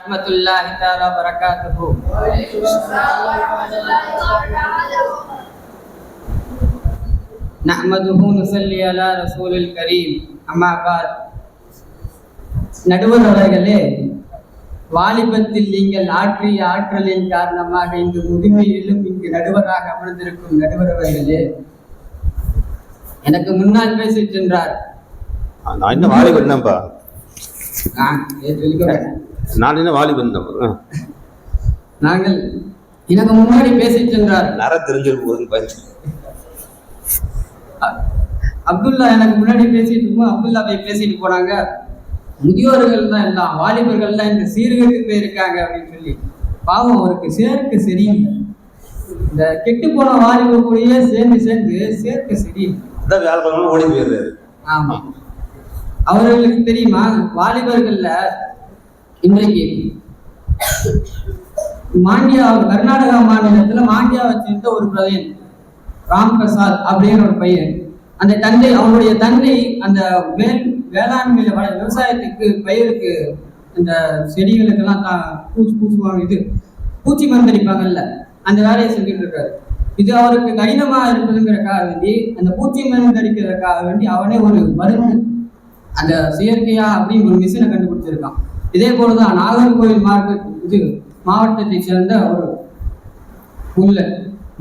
ورحمة الله تعالى وبركاته نحمده نصلي على رسول الكريم أما بعد நடுவர் அவர்களே வாலிபத்தில் நீங்கள் ஆற்றிய ஆற்றலின் காரணமாக இங்கு முதுமையிலும் இங்கு நடுவராக அமர்ந்திருக்கும் நடுவர் அவர்களே எனக்கு முன்னால் பேசிச் சென்றார் நான் இன்னும் வாலிபன் தான்ப்பா ஆ, ஏ, சொல்லிக்கோங்க. நான் இன்னும் வாலிபன் தான் நாங்கள் எனக்கு முன்னாடி பேசிச் சென்றார் நர தெரிஞ்சிருக்கு போகுது பஞ்சு அப்துல்லா எனக்கு முன்னாடி பேசிட்டு இருக்கும் அப்துல்லா போய் பேசிட்டு போனாங்க. முதியோர்கள் தான் எல்லாம் வாலிபர்கள் தான் இந்த சீர்கெட்டு போயிருக்காங்க அப்படின்னு சொல்லி. பாவம் அவருக்கு சேர்க்க சரியில்லை. இந்த கெட்டு போன வாலிப கூடயே சேர்ந்து சேர்ந்து சேர்க்க சரியில்லை. ஓடி போயிடுறாரு. ஆமா. அவர்களுக்கு தெரியுமா வாலிபர்கள்ல இன்றைக்கு மாண்டியா கர்நாடகா மாநிலத்துல மாண்டியாவை சேர்ந்த ஒரு பிரதேன் ராம் பிரசாத் அப்படின்னு ஒரு பையன். அந்த தந்தை அவனுடைய தந்தை அந்த வேல் வேளாண்மையில வள விவசாயத்துக்கு பயிருக்கு அந்த செடிகளுக்கெல்லாம் தா பூச்சி பூசுவாங்க. இது பூச்சி மருந்தடிப்பாங்கல்ல அந்த வேலையை செஞ்சுட்டு இருக்காரு. இது அவருக்கு கடினமா இருப்பதுங்கிறதுக்காக வேண்டி அந்த பூச்சி மருந்து அடிக்கிறதுக்காக வேண்டி அவனே ஒரு மருந்து அந்த செயற்கையா அப்படின்னு ஒரு மிஷினை கண்டுபிடிச்சிருக்கான். இதே போலதான் நாகர்கோவில் மார்க்கெட் இது மாவட்டத்தை சேர்ந்த ஒரு புள்ள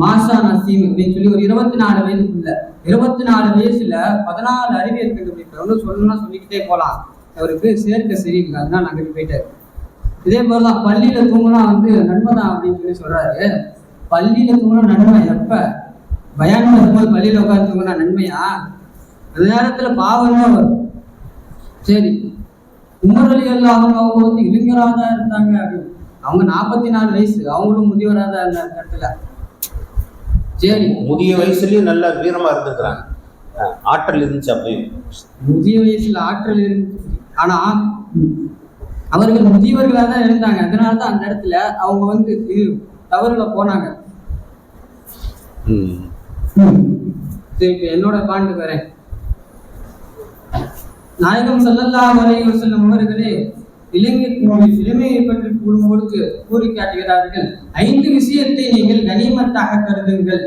மாஷா நசீம் அப்படின்னு சொல்லி ஒரு இருபத்தி நாலு வயது புள்ள இருபத்தி நாலு வயசுல பதினாலு அறிவியல் கண்டுபிடிப்பார் ஒன்றும் சொல்லணும்னா சொல்லிக்கிட்டே போலாம். அவருக்கு சேர்க்க சரியில்லை. அதனால நாங்கள் போயிட்டாரு இதே போலதான் பள்ளியில தூங்கினா வந்து நன்மை தான் அப்படின்னு சொல்லி சொல்றாரு. பள்ளியில தூங்கினா நன்மை. எப்ப? பயான் போது பள்ளியில உட்காந்து தூங்கினா நன்மையா? அந்த நேரத்துல பாவம் தான் வரும். சரி. உமர் அலி அல்லா அவங்க வந்து இளைஞராக தான் இருந்தாங்க அப்படின்னு. அவங்க நாற்பத்தி நாலு வயசு அவங்களும் முதியவராக தான் இருந்தாங்க அந்த இடத்துல. சரி. முதிய வயசுலயும் நல்ல வீரமா இருந்திருக்கிறாங்க. ஆற்றல் இருந்துச்சு அப்பயும் முதிய வயசுல ஆற்றல் இருந்துச்சு. ஆனா அவர்கள் முதியவர்களாக தான் இருந்தாங்க. அதனால தான் அந்த இடத்துல அவங்க வந்து இது தவறுல போனாங்க. சரி இப்ப என்னோட பாண்டு வரேன். நாயகம் ஸல்லல்லாஹு அலைஹி வஸல்லம் அவர்களே இளைஞர்களுடைய இளமையை பற்றி கூறும்போது கூறி காட்டுகிறார்கள் ஐந்து விஷயத்தை நீங்கள் கனிமத்தாக கருதுங்கள்.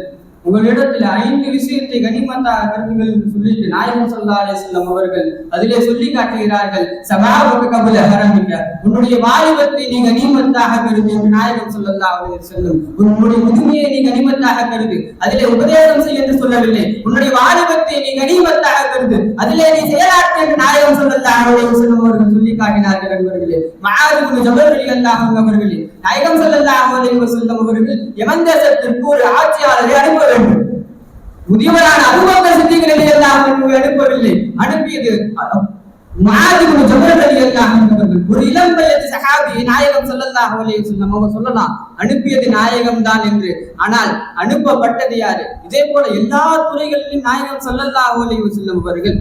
உங்களிடத்தில் ஐந்து விஷயத்தை கனிமத்தாக கருதுங்கள் என்று சொல்லிட்டு நாயகம் ஸல்லல்லாஹு அலைஹி அவர்கள் அதிலே சொல்லி காட்டுகிறார்கள் சபாவுக்கு கபுல ஹரமிக்க உன்னுடைய வாலிபத்தை நீ கனிமத்தாக கருது என்று நாயகம் சொல்லல்லா அவர்கள் வஸல்லம். உன்னுடைய முதுமையை நீ கனிமத்தாக கருது அதிலே உபதேசம் செய்ய என்று சொல்லவில்லை. உன்னுடைய வாலிபத்தை நீ கனிமத்தாக கருது அதிலே நீ செயலாற்று என்று நாயகம் சொல்லல்லா அவர்கள் செல்லும் அவர்கள் சொல்லி காட்டினார்கள் நண்பர்களே. மஆது ஜபல் ரலியல்லாஹு அவர்களே நாயகம் சொல்லல்லா அவர்கள் செல்லும் அவர்கள் எவன் தேசத்திற்கு ஒரு ஆட்சியாளரை அனுப்ப வேண்டும். முதியவரான அபூபக்கர் சித்திக் ரலியல்லாஹு அன்ஹு அனுப்பவில்லை. அனுப்பியது மாதிரி ஜபல் ரலியல்லாஹு அன்ஹு ஒரு இளம் வயது சஹாபி நாயகம் ஸல்லல்லாஹு அலைஹி வஸல்லம் அவங்க சொல்லலாம் அனுப்பியது நாயகம் தான் என்று. ஆனால் அனுப்பப்பட்டது யாரு? இதே போல எல்லா துறைகளிலும் நாயகம் ஸல்லல்லாஹு அலைஹி வஸல்லம் அவர்கள்.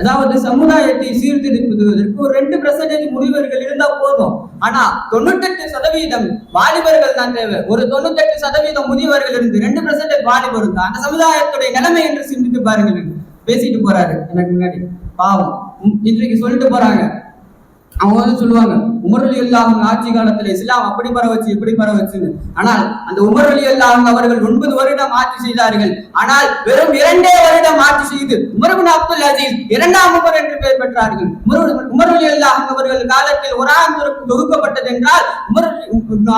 அதாவது சமுதாயத்தை சீர்திருத்துவதற்கு ஒரு ரெண்டு பர்சன்டேஜ் முடிவர்கள் இருந்தா போதும். ஆனா தொண்ணூத்தெட்டு சதவீதம் வாலிபர்கள் தான் தேவை. ஒரு தொண்ணூத்தெட்டு சதவீதம் முதியவர்கள் இருந்து ரெண்டு பர்சன்டேஜ் வாலிபர் தான் அந்த சமுதாயத்துடைய நிலைமை என்று சிந்தித்து பாருங்கள் பேசிட்டு போறாரு. எனக்கு முன்னாடி. பாவம். உம், இன்றைக்கு சொல்லிட்டு போறாங்க. அவங்க வந்து சொல்லுவாங்க உமரலி அலி ஆட்சி காலத்துல இஸ்லாம் அப்படி பரவச்சு இப்படி பரவச்சுன்னு. ஆனால் அந்த உமரலி அலி அவர்கள் ஒன்பது வருடம் ஆட்சி செய்தார்கள். ஆனால் வெறும் இரண்டே வருடம் ஆட்சி செய்து உமர்பின் அப்துல் அசீஸ் இரண்டாம் உமர் என்று பெயர் பெற்றார்கள். உமரலி உமர் அவர்கள் காலத்தில் ஒராம் தொகுப்பு தொகுக்கப்பட்டது என்றால் உமர்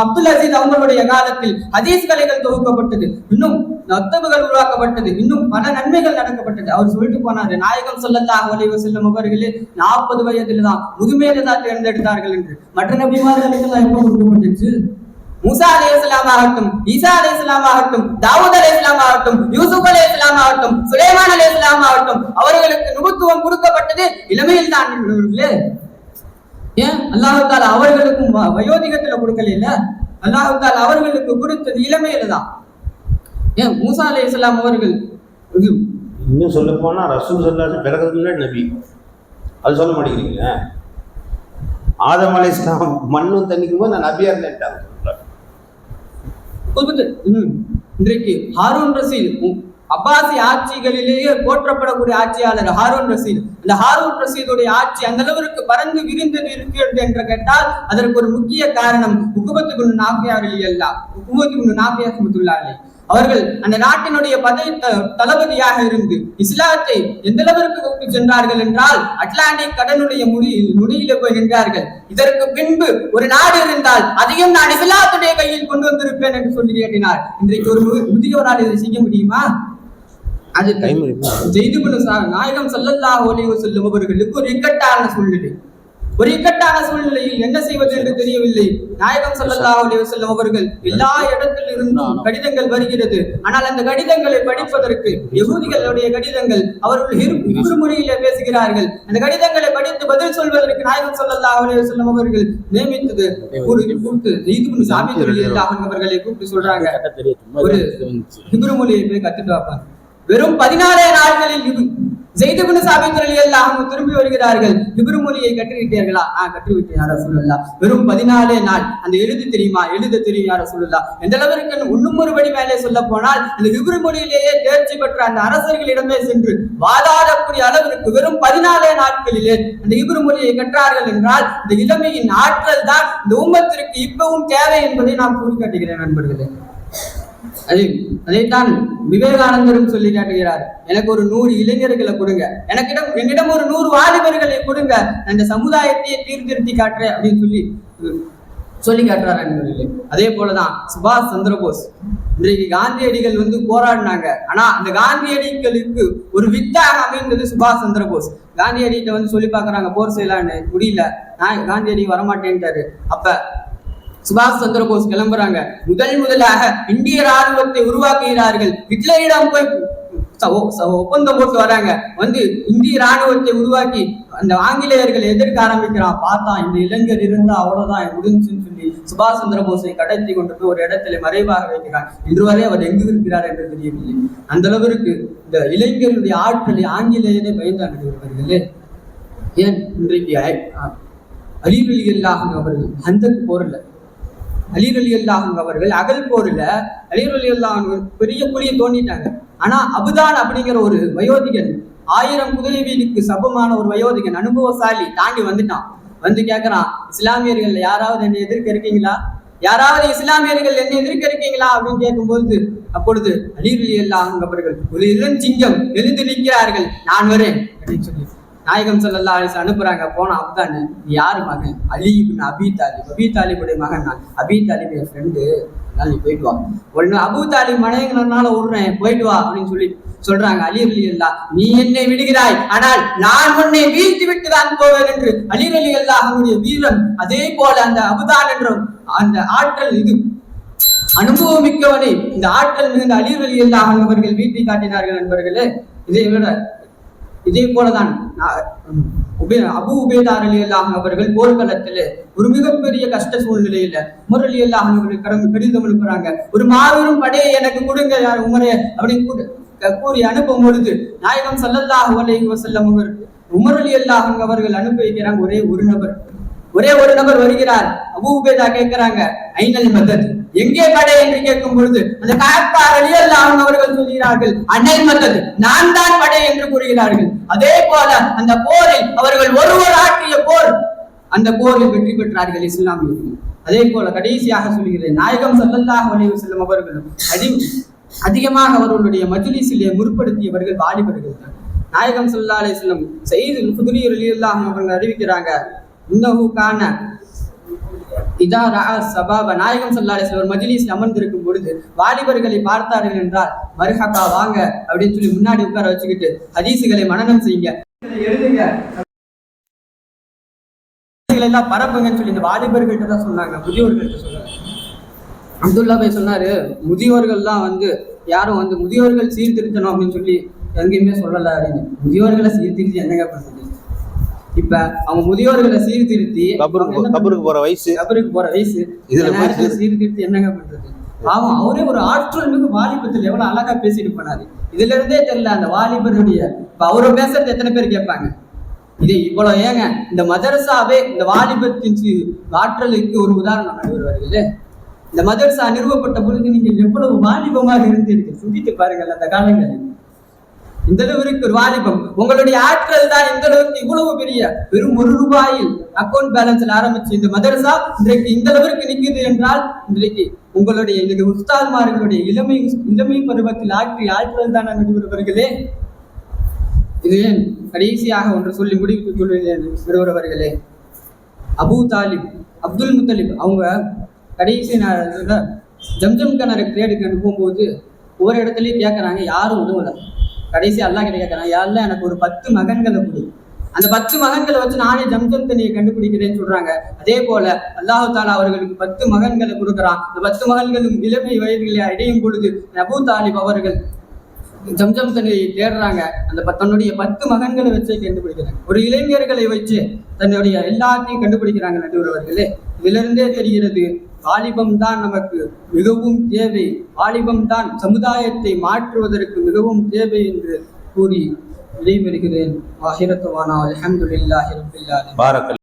அப்துல் அசீஸ் அவங்களுடைய காலத்தில் ஹதீஸ் கலைகள் தொகுக்கப்பட்டது. இன்னும் நத்தபுகள் உருவாக்கப்பட்டது. இன்னும் பல நன்மைகள் நடக்கப்பட்டது. அவர் சொல்லிட்டு போனாரு நாயகம் ஸல்லல்லாஹு செல்லும் அவர்களே நாற்பது வயதில் தான் முதுமையில தான் தேர்ந்தெடுத்தார்கள் என்று. மற்ற நபிமார்கள் எப்போ கொடுக்கப்பட்டுச்சு மூசா இஸ்லாம் ஆகட்டும் ஈசா அலைஹிஸ்ஸலாம் ஆகட்டும் தாவூத் அலைஹிஸ்ஸலாம் ஆகட்டும் யூசுப் அலைஹிஸ்ஸலாம் ஆகட்டும் சுலைமான் அலைஹிஸ்ஸலாம் ஆகட்டும் அவர்களுக்கு நுபுத்துவம் கொடுக்கப்பட்டது இளமையில் தான் ஏன்? அல்லாஹு அவர்களுக்கும் வயோதிகத்துல கொடுக்கல இல்ல அல்லாஹு அவர்களுக்கு கொடுத்தது இளமையில தான். ஏன்? மூசா அலைஹிஸ்ஸலாம் அவர்கள் இன்னும் சொல்ல போனா ரசூல் சொல்லாது பிறகு முன்னாடி நபி. அது சொல்ல மாட்டேங்கிறீங்களே? ஆதம் அலை இஸ்லாம் மண்ணும் தண்ணிக்கும் போது நான் நபியா. இன்றைக்கு ஹாரூன் ரசீல் அப்பாசி ஆட்சிகளிலேயே போற்றப்படக்கூடிய ஆட்சியாளர் ஹாரூன் ரஷீத் இந்த ஹாரூன் ரஷீதுடைய ஆட்சி அந்த அளவிற்கு பறந்து விரிந்தது இருக்கிறது என்று கேட்டால் அதற்கு ஒரு முக்கிய காரணம் உக்குபத்து குண்டு நாபியார் அல்லா உக்குபத்து குண்டு நாபியா சுமத்துள்ளார்களே அவர்கள் அந்த நாட்டினுடைய பதவி தளபதியாக இருந்து இஸ்லாத்தை எந்த அளவிற்கு கொண்டு சென்றார்கள் என்றால் அட்லாண்டிக் கடலுடைய முடி நுனியில போய் நின்றார்கள். இதற்கு பின்பு ஒரு நாடு இருந்தால் அதையும் நான் இஸ்லாத்துடைய கையில் கொண்டு வந்திருப்பேன் என்று சொல்லி கேட்டினார். இன்றைக்கு ஒரு மு- முதியவரால் இதை செய்ய முடியுமா? அது ஜெய்துபுல் நாயகம் ஸல்லல்லாஹு அலைஹி வஸல்லம் அவர்களுக்கு ஒரு இக்கட்டான சூழ்நிலை. ஒரு இக்கட்டான சூழ்நிலையில் என்ன செய்வது என்று தெரியவில்லை நாயகம் அலைஹி வஸல்லம் அவர்கள் எல்லா இடத்தில் இருந்தும் கடிதங்கள் வருகிறது. ஆனால் அந்த கடிதங்களை படிப்பதற்கு யகூதிகளுடைய கடிதங்கள் அவர்கள் இரு இரு மொழியிலே பேசுகிறார்கள். அந்த கடிதங்களை படித்து பதில் சொல்வதற்கு நாயகம் ஸல்லல்லாஹு அலைஹி வஸல்லம் அவர்கள் நியமித்தது ஒரு கூப்பிட்டு அன்ஹு அவர்களை கூப்பிட்டு சொல்றாங்க. ஒரு மொழியை போய் கத்துட்டு வாப்பாங்க வெறும் பதினாலே நாட்களில் இது ஜெய்துபுன் சாபித் அலி அல்லாஹ் திரும்பி வருகிறார்கள். இபுரு மொழியை கற்றுவிட்டீர்களா ஆ கற்றுவிட்டேன் யார சொல்லலாம் வெறும் பதினாலே நாள். அந்த எழுது தெரியுமா? எழுத தெரியும் யார சொல்லலாம் எந்த அளவிற்கு இன்னும் ஒரு படி மேலே சொல்ல போனால் அந்த இபுரு மொழியிலேயே தேர்ச்சி பெற்ற அந்த அரசர்களிடமே சென்று வாதாடக்கூடிய அளவிற்கு வெறும் பதினாலே நாட்களிலே அந்த இபுரு மொழியை கற்றார்கள் என்றால் இந்த இளமையின் ஆற்றல் தான் இந்த உம்மத்திற்கு இப்பவும் தேவை என்பதை நான் கூறிக்காட்டுகிறேன் நண்பர்களே. அதை அதைத்தான் விவேகானந்தரும் சொல்லி காட்டுகிறார். எனக்கு ஒரு நூறு இளைஞர்களை கொடுங்க. எனக்கிடம் என்னிடம் ஒரு நூறு வாலிபர்களை கொடுங்க. அந்த சமுதாயத்தையே தீர்த்திருத்தி காட்டுறேன் அப்படின்னு சொல்லி சொல்லி காட்டுறார் நண்பர்களே அதே போலதான் சுபாஷ் சந்திரபோஸ் இன்றைக்கு காந்தியடிகள் வந்து போராடினாங்க. ஆனா அந்த காந்தியடிகளுக்கு ஒரு வித்தாக அமைந்தது சுபாஷ் சந்திரபோஸ் காந்தியடிகிட்ட வந்து சொல்லி பாக்குறாங்க போர் செய்யலான்னு. முடியல. நான் காந்தியடி வரமாட்டேன்ட்டாரு. அப்ப சுபாஷ் சந்திர போஸ் கிளம்புறாங்க. முதல் முதலாக இந்திய ராணுவத்தை உருவாக்குகிறார்கள். ஹிட்லரிடம் போய் ச- ஒ- ச- ஒப்பந்தம் போட்டு வராங்க. வந்து இந்திய ராணுவத்தை உருவாக்கி அந்த ஆங்கிலேயர்கள் எதிர்க்க ஆரம்பிக்கிறான் பார்த்தா இந்த இளைஞர் இருந்தா அவ்வளவுதான் முடிஞ்சுன்னு சொல்லி சுபாஷ் சந்திர போஸை கடத்தி கொண்டு போய் ஒரு இடத்துல மறைவாக வைக்கிறார். இன்று வரை அவர் எங்கு இருக்கிறார் என்று தெரியவில்லை. அந்த அளவிற்கு இந்த இளைஞருடைய ஆட்களை ஆங்கிலேயரே பயந்தாங்க இவர்களே. ஏன்? இன்றைக்கு அலிவலி அல்லாஹ் அவர்கள் அந்த போரில் அலீர் அலி அல்லாஹ் அவர்கள் அகல் போரில் அலீர் அலி அல்லாஹ் பெரிய குழியை தோண்டிட்டாங்க. ஆனால் அபுதான் அப்படிங்கிற ஒரு வயோதிகன் ஆயிரம் குதிரை வீடுக்கு சபமான ஒரு வயோதிகன் அனுபவசாலி தாண்டி வந்துட்டான். வந்து கேட்குறான் இஸ்லாமியர்கள் யாராவது என்னை எதிர்க்க இருக்கீங்களா? யாராவது இஸ்லாமியர்கள் என்னை எதிர்க்க இருக்கீங்களா? அப்படின்னு கேட்கும்போது அப்பொழுது அலீர் அலி அல்லாஹ் அவர்கள் ஒரு இளஞ்சிங்கம் எழுந்து நிற்கிறார்கள் நான் வரேன் அப்படின்னு சொல்லி நாயகம் ஸல்லல்லாஹு அலைஹி வஸல்லம் அனுப்புறாங்க. அப்தான் நீ யாரு மகன்? அலி அபி தாலிப். அபி தாலிபுடைய மகன் நான். அபி தாலிப் என் ஃப்ரெண்டு அதனால நீ போயிட்டு வா. ஒன்னு அபு தாலிப் மனைவினால விடுறேன். போயிட்டு வா அப்படின்னு சொல்லி சொல்றாங்க. அலி அலி அல்லா நீ என்னை விடுகிறாய். ஆனால் நான் உன்னை வீழ்த்தி விட்டு தான் போவேன் என்று அலி அலி அல்லா அவனுடைய வீரம் அதே போல அந்த அபுதான் என்ற அந்த ஆற்றல் இது. அனுபவம் மிக்கவனை. இந்த ஆற்றல் மிகுந்த அலீர் அலி அவர்கள் வீட்டை காட்டினார்கள் நண்பர்களே. இதை விட இதே போலதான் நான், அபு உபேதார் அலி அல்லாஹ் அவர்கள் போர்க்களத்தில் ஒரு மிகப்பெரிய கஷ்ட சூழ்நிலையில உமர் அலி அல்லாஹ் அவர்கள் கடந்து கடிதம் அனுப்புறாங்க ஒரு மாபெரும் படையை எனக்கு கொடுங்க யார் உமரே அப்படின்னு கூடு- கூறி அனுப்பும் பொழுது நாயகம் ஸல்லல்லாஹு அலைஹி வசல்லம் அவர் உமர் அலி அல்லாஹ் அவர்கள் அனுப்பி வைக்கிறாங்க ஒரே ஒரு நபர். ஒரே ஒரு நபர் வருகிறார். அபு உபேதா கேட்கிறாங்க ஐநல் மதத்? எங்கே படை என்று கேட்கும் பொழுது அந்த காப்பார் அலியல்லாஹ் அவர்கள் சொல்கிறார்கள் அன்னை மத்தது நான் தான் படை என்று கூறுகிறார்கள். அதே போல அந்த போரில் அவர்கள் ஒருவர் ஆற்றிய போர் அந்த போரில் வெற்றி பெற்றார்கள் இஸ்லாமியர்கள் அதே போல கடைசியாக சொல்கிறேன் நாயகம் சல்லல்லாஹ் அலைஹி செல்லும் அவர்களும் அதி அதிகமாக அவர்களுடைய மஜ்லிஸிலே முற்படுத்தியவர்கள் வாலிபர்கள் தான். நாயகம் ஸல்லல்லாஹு அலி வஸல்லம் செய்து குதுரி அவர்கள் அறிவிக்கிறாங்க இன்னஹு இதா ரஅ சபாப நாயகம் ஸல்லல்லாஹு சிலர் வஸல்லம் அமர்ந்திருக்கும் பொழுது வாலிபர்களை பார்த்தார்கள் என்றால் மர்ஹபா வாங்க அப்படின்னு சொல்லி முன்னாடி உட்கார வச்சுக்கிட்டு ஹதீசுகளை மனநம் செய்யுங்க. எழுதுங்க. எல்லாம் பரப்புங்கன்னு சொல்லி இந்த வாலிபர்கள்ட்ட தான் சொன்னாங்க முதியோர்கள்ட்ட சொன்னாங்க. அப்துல்லா போய் சொன்னாரு முதியோர்கள்லாம் வந்து யாரும் வந்து முதியோர்கள் சீர்திருத்தணும் அப்படின்னு சொல்லி எங்கேயுமே சொல்லல அப்படின்னு. முதியோர்களை சீர்திருத்தி என்னங்க பண்ணுறது இப்ப அவங்க முதியோர்களை சீர்திருத்தி கபருக்கு கபருக்கு போற வயசு. கபருக்கு போற வயசு. இதுல சீர்திருத்தி என்னங்க பண்றது? பாவம் அவரே ஒரு ஆற்றல் மிகு வாலிபத்தில் எவ்வளவு அழகா பேசிட்டு போனாரு. இதுல இருந்தே தெரியல அந்த வாலிபருடைய இப்ப அவரை பேசுறது எத்தனை பேர் கேட்பாங்க? இது இவ்வளவு ஏங்க? இந்த மதரசாவே இந்த வாலிபத்தின் ஆற்றலுக்கு ஒரு உதாரணம் நடுவர் வருகிறது இந்த மதரசா நிறுவப்பட்ட பொழுது நீங்கள் எவ்வளவு வாலிபமாக இருந்தீர்கள்? சிந்தித்து பாருங்கள் அந்த காலங்களில். இந்த அளவிற்கு வாலிபம். உங்களுடைய ஆற்றல் தான் இந்த அளவிற்கு இவ்வளவு பெரிய. வெறும் ஒரு ரூபாயில் அக்கௌண்ட் பேலன்ஸில் ஆரம்பிச்சு இந்த மதரசா இன்றைக்கு இந்த அளவிற்கு நிற்குது என்றால் இன்றைக்கு உங்களுடைய இந்த உஸ்தாத்மார்களுடைய இளமை இளமை பருவத்தில் ஆற்றி ஆற்றல் தான் நடுவர்களே இது ஏன் கடைசியாக ஒன்று சொல்லி முடிவுக்கு சொல்லுகிறேன் நடுவர்களே அபூ தாலிப் அப்துல் முத்தலிப் அவங்க கடைசி நேரத்தில் ஜம்ஜம் கிணறு கிரேடுக்கு அனுப்பும்போது ஒவ்வொரு இடத்துலையும் கேட்குறாங்க யாரும் உதவலை கடைசி அல்லா கிட்ட கேட்கறான் யாரெல்லாம் எனக்கு ஒரு பத்து மகன்களை கொடு. அந்த பத்து மகன்களை வச்சு நானே ஜம்ஜம் தண்ணியை கண்டுபிடிக்கிறேன்னு சொல்றாங்க. அதே போல அல்லாஹு தாலா அவர்களுக்கு பத்து மகன்களை கொடுக்குறான். அந்த பத்து மகன்களும் இளமை வயதுகளை அடையும் பொழுது நபு தாலிப் அவர்கள் ஜம்ஜம் தண்ணியை தேடுறாங்க. அந்த ப- தன்னுடைய பத்து மகன்களை வச்சே கண்டுபிடிக்கிறாங்க. ஒரு இளைஞர்களை வச்சு தன்னுடைய எல்லாத்தையும் கண்டுபிடிக்கிறாங்க நடுவர்களே இதிலிருந்தே தெரிகிறது வாலிபம் தான் நமக்கு மிகவும் தேவை. வாலிபம் தான் சமுதாயத்தை மாற்றுவதற்கு மிகவும் தேவை என்று கூறி விடைபெறுகிறேன். வாஹிரத்துவானா அல்ஹம்துலில்லாஹி பாரக்கல்